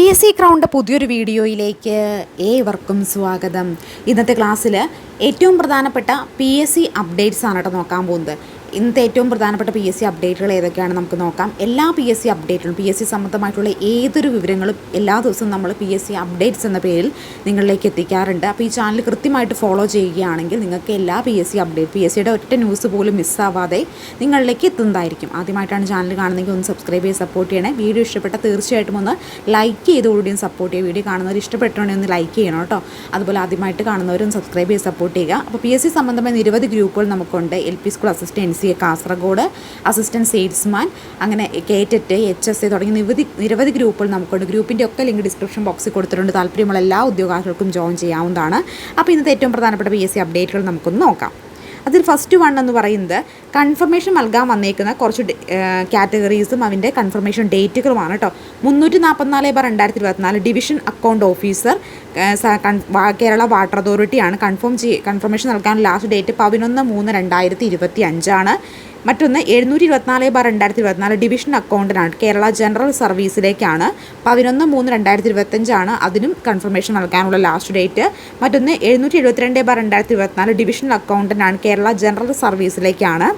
P S C crowned പുതിയൊരു വീഡിയോയിലേക്ക് ഏവർക്കും സ്വാഗതം. ഇന്നത്തെ ക്ലാസ്സിൽ ഏറ്റവും പ്രധാനപ്പെട്ട പി എസ് സി അപ്ഡേറ്റ്സ് ആണ് കേട്ടോ നോക്കാൻ പോകുന്നത്. ഇന്നത്തെ ഏറ്റവും പ്രധാനപ്പെട്ട പി എസ് സി അപ്ഡേറ്റുകൾ ഏതൊക്കെയാണ് നമുക്ക് നോക്കാം. എല്ലാ പി എസ് സി അപ്ഡേറ്റുകളും പി എസ് സി സംബന്ധമായിട്ടുള്ള ഏതൊരു വിവരങ്ങളും എല്ലാ ദിവസവും നമ്മൾ പി എസ് സി അപ്ഡേറ്റ്സ് എന്ന പേരിൽ നിങ്ങളിലേക്ക് എത്തിക്കാറുണ്ട്. അപ്പോൾ ഈ ചാനൽ കൃത്യമായിട്ട് ഫോളോ ചെയ്യുകയാണെങ്കിൽ നിങ്ങൾക്ക് എല്ലാ P S C update P S സിയുടെ ഒറ്റ ന്യൂസ് പോലും മിസ്സാവാതെ നിങ്ങളിലേക്ക് എത്തുന്നതായിരിക്കും. ആദ്യമായിട്ടാണ് ചാനൽ കാണുന്നതെങ്കിൽ ഒന്ന് സബ്സ്ക്രൈബ് ചെയ്ത് സപ്പോർട്ട് ചെയ്യണേ. വീഡിയോ ഇഷ്ടപ്പെട്ട തീർച്ചയായിട്ടും ഒന്ന് ലൈക്ക് ചെയ്തുകൂടിയും സപ്പോർട്ട് ചെയ്യുക. വീഡിയോ കാണുന്നവർ ഇഷ്ടപ്പെട്ടുണ്ടെങ്കിൽ ഒന്ന് ലൈക്ക് ചെയ്യണം കേട്ടോ. അതുപോലെ ആദ്യമായിട്ട് കാണുന്നവരും സബ്സ്ക്രൈബ് ചെയ്ത് സപ്പോർട്ട് ചെയ്യുക. അപ്പോൾ പി എസ് സി സംബന്ധമായ നിരവധി ഗ്രൂപ്പുകൾ നമുക്കുണ്ട്. L P school assistant N C A Kasaragod assistant salesman അങ്ങനെ കേറ്ററ്റ് എച്ച് എസ് എ തുടങ്ങിയ നിരവധി നിരവധി ഗ്രൂപ്പുകൾ നമുക്കുണ്ട്. ഗ്രൂപ്പിന്റെ ഒക്കെ ലിങ്ക് ഡിസ്ക്രിപ്ഷൻ ബോക്സിൽ കൊടുത്തിട്ടുണ്ട്. താല്പര്യമുള്ള എല്ലാ ഉദ്യോഗാർത്ഥികൾക്കും ജോയിൻ ചെയ്യാവുന്നതാണ്. അപ്പോൾ ഇന്നത്തെ ഏറ്റവും പ്രധാനപ്പെട്ട പി എസ് സി അപ്ഡേറ്റുകൾ നമുക്കൊന്ന് നോക്കാം. അതിൽ ഫസ്റ്റ് വൺ എന്ന് പറയുന്നത് കൺഫർമേഷൻ നൽകാൻ വന്നേക്കുന്ന കുറച്ച് കാറ്റഗറീസും അതിന്റെ കൺഫർമേഷൻ ഡേറ്റുകളുമാണ് കേട്ടോ മുന്നൂറ്റി നാൽപ്പത്തിനാല് ബാർ രണ്ടായിരത്തി ഇരുപത്തിനാല് division account officer Kerala water അതോറിറ്റിയാണ് confirm ചെയ്യ കൺഫർമേഷൻ നൽകാൻ ലാസ്റ്റ് ഡേറ്റ് പതിനൊന്ന് മൂന്ന് രണ്ടായിരത്തി ഇരുപത്തി അഞ്ചാണ് മറ്റൊന്ന് എഴുന്നൂറ്റി ഇരുപത്തിനാല് ബാർ രണ്ടായിരത്തി ഇരുപത്തിനാല് ഡിവിഷൻ അക്കൗണ്ടിനാണ് കേരള ജനറൽ സർവീസിലേക്കാണ് പതിനൊന്ന് മൂന്ന് രണ്ടായിരത്തി ഇരുപത്തഞ്ചാണ് അതിനും കൺഫർമേഷൻ നൽകാനുള്ള ലാസ്റ്റ് ഡേറ്റ് മറ്റൊന്ന് എഴുന്നൂറ്റി എഴുപത്തിരണ്ട് ബാർ രണ്ടായിരത്തി ഇരുപത്തിനാല് ഡിവിഷൻ അക്കൗണ്ടിനാണ് കേരള ജനറൽ സർവീസിലേക്കാണ്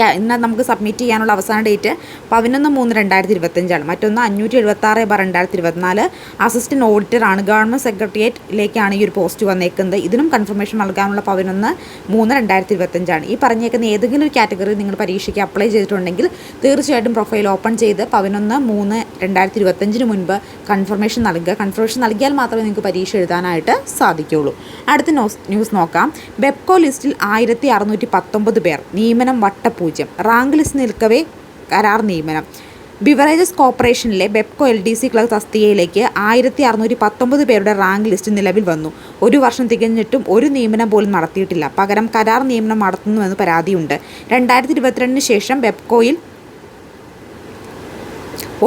ഇന്ന് നമുക്ക് സബ്മിറ്റ് ചെയ്യാനുള്ള അവസാന ഡേറ്റ് പതിനൊന്ന് മൂന്ന് രണ്ടായിരത്തി ഇരുപത്തഞ്ചാണ്. മറ്റൊന്ന് അഞ്ഞൂറ്റി എഴുപത്തി ആറ് ബാർ രണ്ടായിരത്തി ഇരുപത്തിനാല്. അസിസ്റ്റന്റ് ഓഡിറ്ററാണ് ഗവൺമെന്റ് സെക്രട്ടേറിയറ്റിലേക്കാണ് ഈ ഒരു പോസ്റ്റ് വന്നേക്കുന്നത്. ഇതിനും കൺഫർമേഷൻ നൽകാനുള്ള പതിനൊന്ന് മൂന്ന് രണ്ടായിരത്തി ഇരുപത്തഞ്ചാണ്. ഈ പറഞ്ഞേക്കുന്ന ഏതെങ്കിലും ഒരു കാറ്റഗറി നിങ്ങൾ പരീക്ഷയ്ക്ക് അപ്ലൈ ചെയ്തിട്ടുണ്ടെങ്കിൽ തീർച്ചയായിട്ടും പ്രൊഫൈൽ ഓപ്പൺ ചെയ്ത് പതിനൊന്ന് മൂന്ന് രണ്ടായിരത്തി ഇരുപത്തഞ്ചിന് മുൻപ് കൺഫർമേഷൻ നൽകുക. കൺഫർമേഷൻ നൽകിയാൽ മാത്രമേ നിങ്ങൾക്ക് പരീക്ഷ എഴുതാനായിട്ട് സാധിക്കുകയുള്ളൂ. അടുത്ത ന്യൂസ് നോക്കാം. ബെപ്കോ ലിസ്റ്റിൽ ആയിരത്തി അറുന്നൂറ്റി പത്തൊമ്പത് പേർ. നിയമനം വട്ടപൂജ്യം റാങ്ക് ലിസ്റ്റ് നിൽക്കവേ കരാർ നിയമനം. ബിവറേജസ് കോർപ്പറേഷനിലെ Bevco L D C clerk തസ്തികയിലേക്ക് ആയിരത്തി അറുന്നൂറ്റി പത്തൊമ്പത് പേരുടെ റാങ്ക് ലിസ്റ്റ് നിലവിൽ വന്നു. ഒരു വർഷം തികഞ്ഞിട്ടും ഒരു നിയമനം പോലും നടത്തിയിട്ടില്ല. പകരം കരാർ നിയമനം നടത്തുന്നുവെന്ന് പരാതിയുണ്ട്. രണ്ടായിരത്തി ഇരുപത്തിരണ്ടിന് ശേഷം ബെപ്കോയിൽ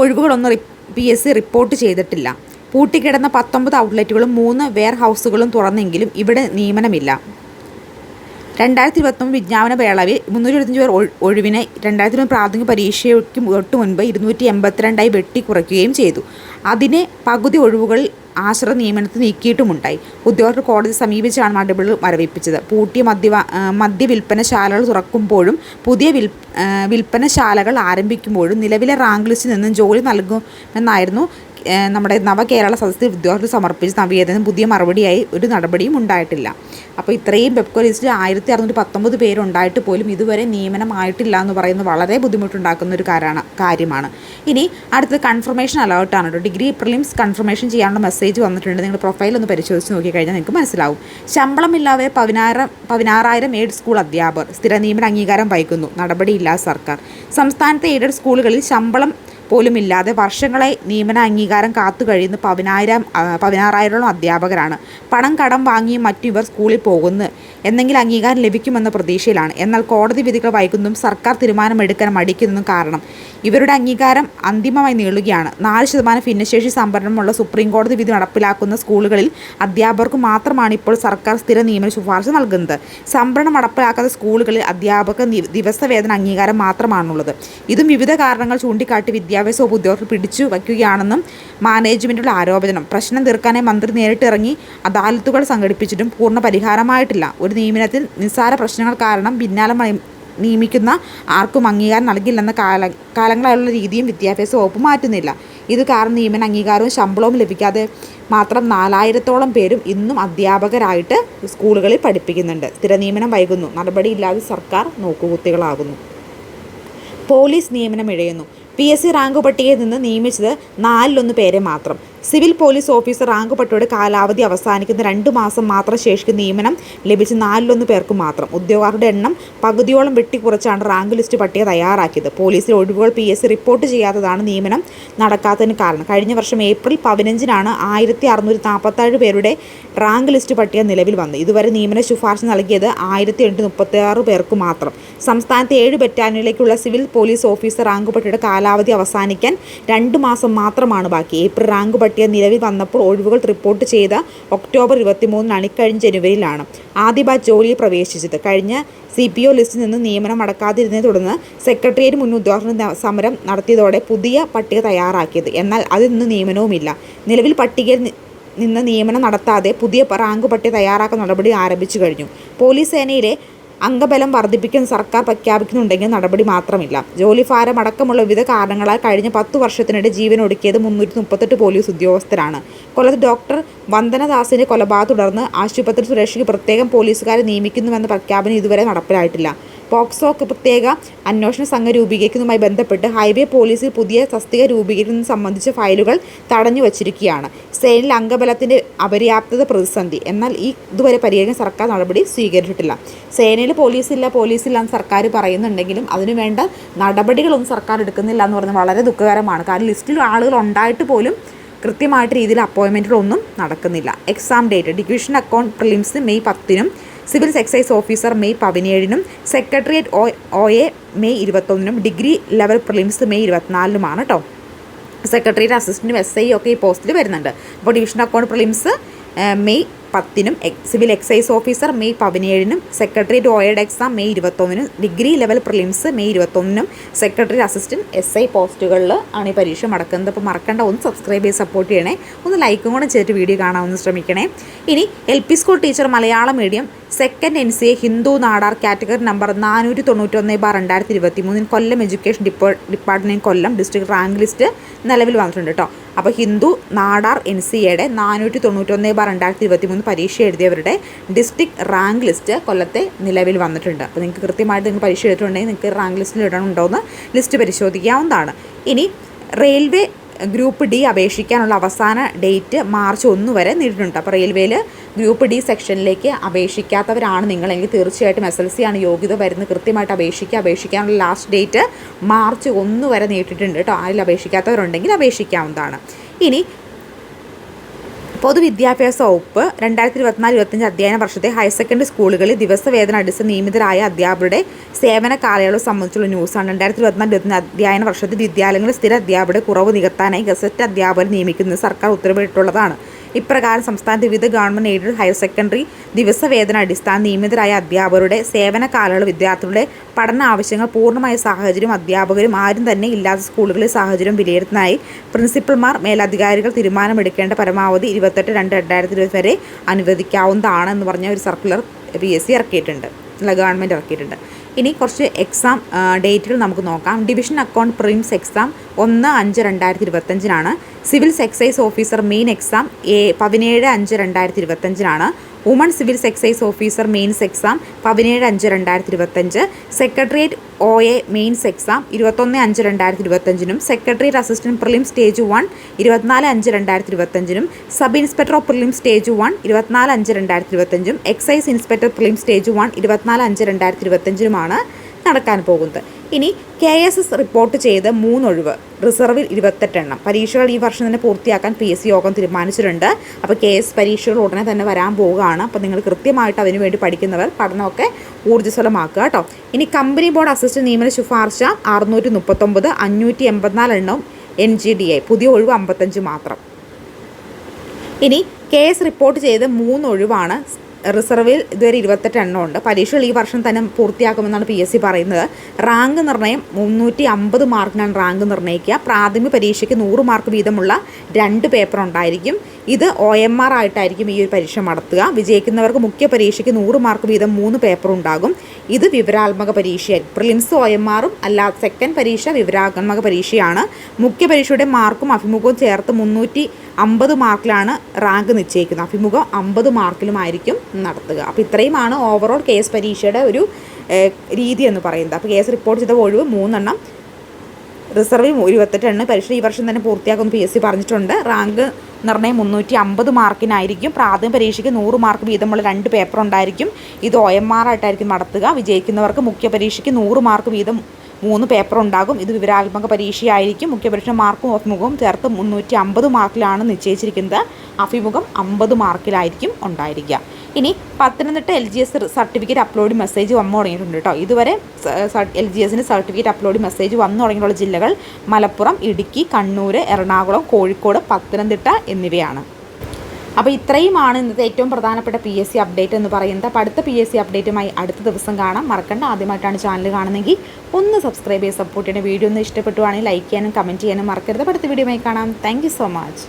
ഒഴിവുകളൊന്നും പി എസ് സി റിപ്പോർട്ട് ചെയ്തിട്ടില്ല. പൂട്ടിക്കിടന്ന പത്തൊമ്പത് ഔട്ട്ലെറ്റുകളും മൂന്ന് വെയർ ഹൗസുകളും തുറന്നെങ്കിലും ഇവിടെ നിയമനമില്ല. രണ്ടായിരത്തി ഇരുപത്തൊമ്പത് വിജ്ഞാപന വേളവിൽ മുന്നൂറ്റി എഴുപത്തഞ്ച് പേർ ഒഴിവിനെ രണ്ടായിരത്തി ഇരുപത് പ്രാഥമിക പരീക്ഷയ്ക്ക് തൊട്ട് മുൻപ് ഇരുന്നൂറ്റി എൺപത്തിരണ്ടായി വെട്ടിക്കുറയ്ക്കുകയും ചെയ്തു. അതിനെ പകുതി ഒഴിവുകൾ ആശ്രയ നിയമനത്തിൽ നീക്കിയിട്ടുമുണ്ടായി. ഉദ്യോഗസ്ഥർ കോടതി സമീപിച്ചാണ് നടപടികൾ മരവിപ്പിച്ചത്. പൂട്ടിയ മദ്യ മദ്യ വിൽപ്പനശാലകൾ തുറക്കുമ്പോഴും പുതിയ വിൽ വിൽപ്പനശാലകൾ ആരംഭിക്കുമ്പോഴും നിലവിലെ റാങ്ക് ലിസ്റ്റിൽ നിന്നും ജോലി നൽകുമെന്നായിരുന്നു നമ്മുടെ നവകേരള സദസ്സിൽ ഉദ്യോഗസ്ഥർ സമർപ്പിച്ച നവീകരണം പുതിയ മറുപടിയായി ഒരു നടപടിയും ഉണ്ടായിട്ടില്ല. അപ്പോൾ ഇത്രയും പെപ്കോ ലിസ്റ്റിൽ ആയിരത്തി അറുന്നൂറ്റി പത്തൊമ്പത് പേരുണ്ടായിട്ട് പോലും ഇതുവരെ നിയമനം ആയിട്ടില്ല എന്ന് പറയുന്നത് വളരെ ബുദ്ധിമുട്ടുണ്ടാക്കുന്ന ഒരു കാരാണ് കാര്യമാണ്. ഇനി അടുത്തത് കൺഫർമേഷൻ അലേർട്ടാണ് കേട്ടോ. ഡിഗ്രി പ്രിലിംസ് കൺഫർമേഷൻ ചെയ്യാനുള്ള മെസ്സേജ് വന്നിട്ടുണ്ട്. നിങ്ങൾ പ്രൊഫൈൽ ഒന്ന് പരിശോധിച്ച് നോക്കിക്കഴിഞ്ഞാൽ നിങ്ങൾക്ക് മനസ്സിലാവും. ശമ്പളമില്ലാതെ പതിനായിരം പതിനാറായിരം എയ്ഡ് സ്കൂൾ അധ്യാപകർ സ്ഥിര നിയമന അംഗീകാരം വൈകുന്നു നടപടിയില്ല സർക്കാർ. സംസ്ഥാനത്തെ എയ്ഡഡ് സ്കൂളുകളിൽ ശമ്പളം പോലും ഇല്ലാതെ വർഷങ്ങളായി നിയമന അംഗീകാരം കാത്തു കഴിയുന്ന പതിനായിരം പതിനാറായിരോളം അധ്യാപകരാണ്. പണം കടം വാങ്ങിയും മറ്റും ഇവർ സ്കൂളിൽ പോകുന്നു. എന്നെങ്കിലും അംഗീകാരം ലഭിക്കുമെന്ന പ്രതീക്ഷയിലാണ്. എന്നാൽ കോടതി വിധികൾ വൈകുന്നതും സർക്കാർ തീരുമാനമെടുക്കാൻ മടിക്കുന്നതും കാരണം ഇവരുടെ അംഗീകാരം അന്തിമമായി നീളുകയാണ്. നാല് ശതമാനം ഭിന്നശേഷി സംവരണമുള്ള സുപ്രീം കോടതി വിധി നടപ്പിലാക്കുന്ന സ്കൂളുകളിൽ അധ്യാപകർക്ക് മാത്രമാണ് ഇപ്പോൾ സർക്കാർ സ്ഥിര നിയമന ശുപാർശ നൽകുന്നത്. സംവരണം നടപ്പിലാക്കാത്ത സ്കൂളുകളിൽ അധ്യാപക ദിവസവേതന അംഗീകാരം മാത്രമാണുള്ളത്. ഇതും വിവിധ കാരണങ്ങൾ ചൂണ്ടിക്കാട്ടി വിദ്യാഭ്യാസ വകുപ്പ് ഉദ്യോഗസ്ഥർ പിടിച്ചു വയ്ക്കുകയാണെന്നും മാനേജ്മെന്റുള്ള ആരോപണം. പ്രശ്നം തീർക്കാനായി മന്ത്രി നേരിട്ടിറങ്ങി അദാലത്തുകൾ സംഘടിപ്പിച്ചിട്ടും പൂർണ പരിഹാരമായിട്ടില്ല. ഒരു നിയമനത്തിൽ നിസ്സാര പ്രശ്നങ്ങൾ കാരണം പിന്നാലെ നിയമിക്കുന്ന ആർക്കും അംഗീകാരം നൽകില്ലെന്ന കാല കാലങ്ങളായുള്ള രീതിയും വിദ്യാഭ്യാസ വകുപ്പ് മാറ്റുന്നില്ല. ഇത് കാരണം നിയമന അംഗീകാരവും ശമ്പളവും ലഭിക്കാതെ മാത്രം നാലായിരത്തോളം പേരും ഇന്നും അധ്യാപകരായിട്ട് സ്കൂളുകളിൽ പഠിപ്പിക്കുന്നുണ്ട്. സ്ഥിര നിയമനം വൈകുന്നു. നടപടിയില്ലാതെ സർക്കാർ നോക്കുകുത്തികളാകുന്നു. പോലീസ് നിയമനം ഇഴയുന്നു. പി എസ് സി റാങ്ക് പട്ടികയിൽ നിന്ന് നിയമിച്ചത് നാലിലൊന്ന് പേരെ മാത്രം. സിവിൽ പോലീസ് ഓഫീസർ റാങ്ക് പട്ടികയുടെ കാലാവധി അവസാനിക്കുന്ന രണ്ട് മാസം മാത്രം ശേഷിക്കുന്ന നിയമനം ലഭിച്ച നാലിലൊന്ന് പേർക്ക് മാത്രം. ഉദ്യോഗാർത്ഥിയുടെ എണ്ണം പകുതിയോളം വെട്ടിക്കുറച്ചാണ് റാങ്ക് ലിസ്റ്റ് പട്ടിക തയ്യാറാക്കിയത്. പോലീസിൽ ഒഴിവുകൾ പി എസ് സി റിപ്പോർട്ട് ചെയ്യാത്തതാണ് നിയമനം നടക്കാത്തതിന് കാരണം. കഴിഞ്ഞ വർഷം ഏപ്രിൽ പതിനഞ്ചിനാണ് ആയിരത്തി അറുന്നൂറ്റി നാൽപ്പത്തേഴ് പേരുടെ റാങ്ക് ലിസ്റ്റ് പട്ടിക നിലവിൽ വന്നത്. ഇതുവരെ നിയമന ശുപാർശ നൽകിയത് ആയിരത്തി എണ്ണൂറ്റി മുപ്പത്തി ആറ് പേർക്ക് മാത്രം. സംസ്ഥാനത്തെ ഏഴ് ബറ്റാലിയനിലേക്കുള്ള സിവിൽ പോലീസ് ഓഫീസർ റാങ്ക് പട്ടികയുടെ കാലാവധി അവസാനിക്കാൻ രണ്ട് മാസം മാത്രമാണ് ബാക്കി. ഏപ്രിൽ റാങ്ക് പട്ടിക പട്ടിക നിലവിൽ വന്നപ്പോൾ ഒഴിവുകൾ റിപ്പോർട്ട് ചെയ്ത ഒക്ടോബർ ഇരുപത്തിമൂന്നിനാണ് ഇക്കഴിഞ്ഞ ജനുവരിയിലാണ് ആദ്യ ബാച്ച് ജോലിയിൽ പ്രവേശിച്ചത്. കഴിഞ്ഞ സി പി ഒ ലിസ്റ്റിൽ നിന്ന് നിയമനം അടക്കാതിരുന്നതിനെ തുടർന്ന് സെക്രട്ടേറിയറ്റ് മുൻ ഉദ്യോഗസ്ഥ സമരം നടത്തിയതോടെ പുതിയ പട്ടിക തയ്യാറാക്കിയത്. എന്നാൽ അതിൽ നിന്ന് നിയമനവുമില്ല. നിലവിൽ പട്ടികയിൽ നിന്ന് നിയമനം നടത്താതെ പുതിയ റാങ്ക് പട്ടിക തയ്യാറാക്കുന്ന നടപടി ആരംഭിച്ചു കഴിഞ്ഞു. പോലീസ് സേനയിലെ അംഗബലം വർദ്ധിപ്പിക്കാൻ സർക്കാർ പ്രഖ്യാപിക്കുന്നുണ്ടെങ്കിൽ നടപടി മാത്രമില്ല. ജോലിഭാരം അടക്കമുള്ള വിവിധ കാരണങ്ങളാൽ കഴിഞ്ഞ പത്തു വർഷത്തിനിടെ ജീവൻ ഒടുക്കിയത് മുന്നൂറ്റി മുപ്പത്തെട്ട് പോലീസ് ഉദ്യോഗസ്ഥരാണ്. കൊല്ലത്ത് ഡോക്ടർ വന്ദനദാസിന്റെ കൊലപാതകം തുടർന്ന് ആശുപത്രി സുരക്ഷയ്ക്ക് പ്രത്യേകം പോലീസുകാരെ നിയമിക്കുന്നുവെന്ന പ്രഖ്യാപനം ഇതുവരെ നടപ്പിലായിട്ടില്ല. പോക്സോക്ക് പ്രത്യേക അന്വേഷണ സംഘം രൂപീകരിക്കുന്നതുമായി ബന്ധപ്പെട്ട് ഹൈവേ പോലീസിൽ പുതിയ തസ്തിക രൂപീകരിക്കുന്നത് സംബന്ധിച്ച ഫയലുകൾ തടഞ്ഞു വച്ചിരിക്കുകയാണ്. സേനയിൽ അംഗബലത്തിന്റെ അപര്യാപ്തത പ്രതിസന്ധി. എന്നാൽ ഈ ഇതുവരെ പരിഹരിക്കാൻ സർക്കാർ നടപടി സ്വീകരിച്ചിട്ടില്ല. സേനയിൽ പോലീസില്ല പോലീസില്ല എന്ന് സർക്കാർ പറയുന്നുണ്ടെങ്കിലും അതിനുവേണ്ട നടപടികളൊന്നും സർക്കാർ എടുക്കുന്നില്ല എന്ന് പറഞ്ഞാൽ വളരെ ദുഃഖകരമാണ്. കാരണം ലിസ്റ്റിൽ ആളുകൾ ഉണ്ടായിട്ട് പോലും കൃത്യമായിട്ട് രീതിയിൽ അപ്പോയിൻമെന്റുകളൊന്നും നടക്കുന്നില്ല. Exam date division account prelims May പത്തിനും civil excise officer May പതിനേഴിനും secretariat O O A May ഇരുപത്തൊന്നിനും degree level prelims May ഇരുപത്തിനാലിനുമാണ് കേട്ടോ സെക്രട്ടേറിയറ്റ് അസിസ്റ്റന്റും എസ് ഐ ഒക്കെ ഈ പോസ്റ്റിൽ വരുന്നുണ്ട്. അപ്പോൾ ഡിവിഷൻ അക്കൗണ്ട് പ്രിലിംസ് മെയ് പത്തിനും സിവിൽ എക്സൈസ് ഓഫീസർ മെയ് പതിനേഴിനും സെക്രട്ടറി ഓയുടെ എക്സാം മെയ് ഇരുപത്തൊന്നിനും ഡിഗ്രി ലെവൽ പ്രിലിംസ് മെയ് ഇരുപത്തൊന്നിനും സെക്രട്ടറി അസിസ്റ്റന്റ് എസ് ഐ പോസ്റ്റുകളിൽ ആണ് ഈ പരീക്ഷ നടക്കുന്നത്. അപ്പോൾ മറക്കേണ്ട ഒന്ന് സബ്സ്ക്രൈബ് ചെയ്ത് സപ്പോർട്ട് ചെയ്യണേ. ഒന്ന് ലൈക്കും കൂടെ ചെയ്തിട്ട് വീഡിയോ കാണാമെന്ന് ശ്രമിക്കണേ. ഇനി L P school teacher Malayalam medium second N C A Hindu Nadar category number നാനൂറ്റി തൊണ്ണൂറ്റൊന്ന് ബാർ രണ്ടായിരത്തി ഇരുപത്തി മൂന്നിന് Kollam education depot department Kollam district rank list നിലവിൽ വന്നിട്ടുണ്ട് കേട്ടോ അപ്പോൾ ഹിന്ദു നാടാർ എൻ സി എയുടെ നാനൂറ്റി തൊണ്ണൂറ്റൊന്ന് ബാർ രണ്ടായിരത്തി ഇരുപത്തി മൂന്ന് പരീക്ഷ എഴുതിയവരുടെ ഡിസ്ട്രിക്ട് റാങ്ക് ലിസ്റ്റ് കൊല്ലത്തെ നിലവിൽ വന്നിട്ടുണ്ട്. അപ്പോൾ നിങ്ങൾക്ക് കൃത്യമായിട്ട് നിങ്ങൾ പരീക്ഷ എഴുതിയിട്ടുണ്ടെങ്കിൽ നിങ്ങൾക്ക് റാങ്ക് ലിസ്റ്റിൽ ഇടണമുണ്ടോ എന്ന് ലിസ്റ്റ് പരിശോധിക്കാവുന്നതാണ്. ഇനി റെയിൽവേ ഗ്രൂപ്പ് ഡി അപേക്ഷിക്കാനുള്ള അവസാന ഡേറ്റ് മാർച്ച് ഒന്ന് വരെ നീട്ടിട്ടുണ്ട് അപ്പോൾ റെയിൽവേയിൽ ഗ്രൂപ്പ് ഡി സെക്ഷനിലേക്ക് അപേക്ഷിക്കാത്തവരാണ് നിങ്ങളെങ്കിൽ തീർച്ചയായിട്ടും എസ് എൽ സി ആണ് യോഗ്യത വരുന്നത്. കൃത്യമായിട്ട് അപേക്ഷിക്കുക. അപേക്ഷിക്കാനുള്ള ലാസ്റ്റ് ഡേറ്റ് മാർച്ച് ഒന്ന് വരെ നീട്ടിയിട്ടുണ്ട് കേട്ടോ. ആരിൽ അപേക്ഷിക്കാത്തവരുണ്ടെങ്കിൽ അപേക്ഷിക്കാവുന്നതാണ്. ഇനി പൊതുവിദ്യാഭ്യാസ വകുപ്പ് രണ്ടായിരത്തി ഇരുപത്തിനാല് ഇരുപത്തഞ്ച് അധ്യയന വർഷത്തെ ഹയർ സെക്കൻഡറി സ്കൂളുകളിൽ ദിവസവേതന അടിച്ച് നിയമിതരായ അധ്യാപകരുടെ സേവന കാലയളവ് സംബന്ധിച്ചുള്ള ന്യൂസാണ് രണ്ടായിരത്തി ഇരുപത്തിനാല് ഇരുപത്തഞ്ച് അധ്യയന വർഷത്തിൽ വിദ്യാലയങ്ങളിൽ സ്ഥിര അധ്യാപകരുടെ കുറവ് നികത്താനായി ഗസറ്റ് അധ്യാപകർ നിയമിക്കുന്നത് സർക്കാർ ഉത്തരവിട്ടുള്ളതാണ് ഇപ്രകാരം സംസ്ഥാനത്തെ വിവിധ ഗവൺമെന്റ് എയ്ഡഡ് ഹയർ സെക്കൻഡറി ദിവസവേതന അടിസ്ഥാന നിയമിതരായ അധ്യാപകരുടെ സേവന കാലയളവ് വിദ്യാർത്ഥികളുടെ പഠന ആവശ്യങ്ങൾ പൂർണമായ സാഹചര്യം അധ്യാപകരും ആരും തന്നെ ഇല്ലാത്ത സ്കൂളുകളിൽ സാഹചര്യം വിലയിരുത്തുന്നതായി പ്രിൻസിപ്പൽമാർ മേലധികാരികൾ തീരുമാനമെടുക്കേണ്ട പരമാവധി ഇരുപത്തെട്ട് രണ്ട് രണ്ടായിരത്തി ഇരുപത് വരെ അനുവദിക്കാവുന്നതാണ് എന്ന് പറഞ്ഞ ഒരു സർക്കുലർ പി എസ് സി ഇറക്കിയിട്ടുണ്ട്. അല്ല ഗവൺമെന്റ് ഇറക്കിയിട്ടുണ്ട്. ഇനി കുറച്ച് എക്സാം ഡേറ്റുകൾ നമുക്ക് നോക്കാം. ഡിവിഷൻ അക്കൗണ്ട് പ്രിംസ് എക്സാം ഒന്ന് അഞ്ച് രണ്ടായിരത്തി ഇരുപത്തഞ്ചിനാണ്. Civils excise officer main exam A പതിനേഴ് അഞ്ച് രണ്ടായിരത്തി ഇരുപത്തഞ്ചിനാണ്. Woman civil excise officer mains exam പതിനേഴ് അഞ്ച് രണ്ടായിരത്തി ഇരുപത്തഞ്ച് secretariat O A mains exam ഇരുപത്തൊന്ന് അഞ്ച് രണ്ടായിരത്തി ഇരുപത്തഞ്ചിനും secretariat assistant prelim stage one ഇരുപത്തിനാല് അഞ്ച് രണ്ടായിരത്തി ഇരുപത്തഞ്ചിനും sub inspector of prelim stage one ഇരുപത്തിനാല് അഞ്ച് രണ്ടായിരത്തി ഇരുപത്തഞ്ചും excise inspector prelim stage one ഇരുപത്തിനാല് അഞ്ച് രണ്ടായിരത്തി ഇരുപത്തഞ്ചിനുമാണ് നടക്കാൻ പോകുന്നത്. ഇനി കെ എസ് എസ് റിപ്പോർട്ട് ചെയ്ത് മൂന്നൊഴിവ്. റിസർവിൽ ഇരുപത്തെട്ടെണ്ണം. പരീക്ഷകൾ ഈ വർഷം തന്നെ പൂർത്തിയാക്കാൻ പി എസ് സി യോഗം തീരുമാനിച്ചിട്ടുണ്ട്. അപ്പോൾ കെ എസ് പരീക്ഷകൾ ഉടനെ തന്നെ വരാൻ പോവുകയാണ്. അപ്പോൾ നിങ്ങൾ കൃത്യമായിട്ട് അതിനു വേണ്ടി പഠിക്കുന്നവർ പഠനമൊക്കെ ഊർജസ്വലമാക്കുക കേട്ടോ. ഇനി കമ്പനി ബോർഡ് അസിസ്റ്റന്റ് നിയമന ശുപാർശ അറുന്നൂറ്റി മുപ്പത്തൊമ്പത് അഞ്ഞൂറ്റി എൺപത്തിനാല് എണ്ണം എൻ ജി ഡി ഐ പുതിയ ഒഴിവ് അമ്പത്തഞ്ച് മാത്രം. ഇനി കേസ് റിപ്പോർട്ട് ചെയ്ത് മൂന്ന് ഒഴിവാണ് റിസർവിൽ ഇതുവരെ ഇരുപത്തെട്ട് എണ്ണം ഉണ്ട് പരീക്ഷകൾ ഈ വർഷം തന്നെ പൂർത്തിയാക്കുമെന്നാണ് പി എസ് സി പറയുന്നത്. റാങ്ക് നിർണയം മുന്നൂറ്റി അമ്പത് മാർക്കിനാണ് റാങ്ക് നിർണയിക്കുക പ്രാഥമിക പരീക്ഷയ്ക്ക് നൂറ് മാർക്ക് വീതമുള്ള രണ്ട് പേപ്പർ ഉണ്ടായിരിക്കും. ഇത് ഒ എം ആർ ആയിട്ടായിരിക്കും ഈ ഒരു പരീക്ഷ നടത്തുക. വിജയിക്കുന്നവർക്ക് മുഖ്യ പരീക്ഷയ്ക്ക് നൂറ് മാർക്ക് വീതം മൂന്ന് പേപ്പർ ഉണ്ടാകും. ഇത് വിവരാത്മക പരീക്ഷയായിരിക്കും. പ്രിലിംസ് ഒ എം ആറും അല്ലാതെ സെക്കൻഡ് പരീക്ഷ വിവരാത്മക പരീക്ഷയാണ്. മുഖ്യ പരീക്ഷയുടെ മാർക്കും അഭിമുഖവും ചേർത്ത് മുന്നൂറ്റി അമ്പത് മാർക്കിലാണ് റാങ്ക് നിശ്ചയിക്കുന്നത്. അഭിമുഖം അമ്പത് മാർക്കിലുമായിരിക്കും നടത്തുക. അപ്പോൾ ഇത്രയുമാണ് ഓവറോൾ കേസ് പരീക്ഷയുടെ ഒരു രീതി എന്ന് പറയുന്നത്. അപ്പോൾ കേസ് റിപ്പോർട്ട് ചെയ്ത ഒഴിവ് മൂന്നെണ്ണം. റിസർവ് ഇരുപത്തെട്ട് എണ്ണം. പരീക്ഷ ഈ വർഷം തന്നെ പൂർത്തിയാക്കുമെന്ന് പി എസ് സി പറഞ്ഞിട്ടുണ്ട്. റാങ്ക് നിർണയം മുന്നൂറ്റി അമ്പത് മാർക്കിനായിരിക്കും. പ്രാഥമിക പരീക്ഷയ്ക്ക് നൂറ് മാർക്ക് വീതമുള്ള രണ്ട് പേപ്പർ ഉണ്ടായിരിക്കും ഇത് ഒ എം ആർ ആയിട്ടായിരിക്കും നടത്തുക. വിജയിക്കുന്നവർക്ക് മുഖ്യ പരീക്ഷയ്ക്ക് നൂറ് മാർക്ക് വീതം മൂന്ന് പേപ്പർ ഉണ്ടാകും. ഇത് വിവരാത്മക പരീക്ഷയായിരിക്കും. മുഖ്യപരീക്ഷ മാർക്കും അഭിമുഖവും ചേർത്ത് മുന്നൂറ്റി അമ്പത് മാർക്കിലാണ് നിശ്ചയിച്ചിരിക്കുന്നത്. അഭിമുഖം അമ്പത് മാർക്കിലായിരിക്കും ഉണ്ടായിരിക്കുക. ഇനി Pathanamthitta L G S certificate upload message വന്നു തുടങ്ങിയിട്ടുണ്ട് കേട്ടോ ഇതുവരെ എൽ ജി എസിന് സർട്ടിഫിക്കറ്റ് അപ്ലോഡ് മെസ്സേജ് വന്നു തുടങ്ങിയിട്ടുള്ള ജില്ലകൾ മലപ്പുറം ഇടുക്കി കണ്ണൂർ എറണാകുളം കോഴിക്കോട് പത്തനംതിട്ട എന്നിവയാണ്. അപ്പോൾ ഇത്രയുമാണ് ഇന്നത്തെ ഏറ്റവും പ്രധാനപ്പെട്ട പി എസ് സി അപ്ഡേറ്റ് എന്ന് പറയുന്നത്. അപ്പോൾ അടുത്ത പി എസ് സി അപ്ഡേറ്റുമായി അടുത്ത ദിവസം കാണാം. മറക്കണ്ട ആദ്യമായിട്ടാണ് ചാനൽ കാണുന്നതെങ്കിൽ ഒന്ന് സബ്സ്ക്രൈബ് ചെയ്ത് സപ്പോർട്ട് ചെയ്യണം. വീഡിയോ ഒന്ന് ഇഷ്ടപ്പെട്ടുവാണെങ്കിൽ ലൈക്ക് ചെയ്യാനും കമന്റ് ചെയ്യാനും മറക്കരുത്. അടുത്ത വീഡിയോയുമായി കാണാം. Thank so much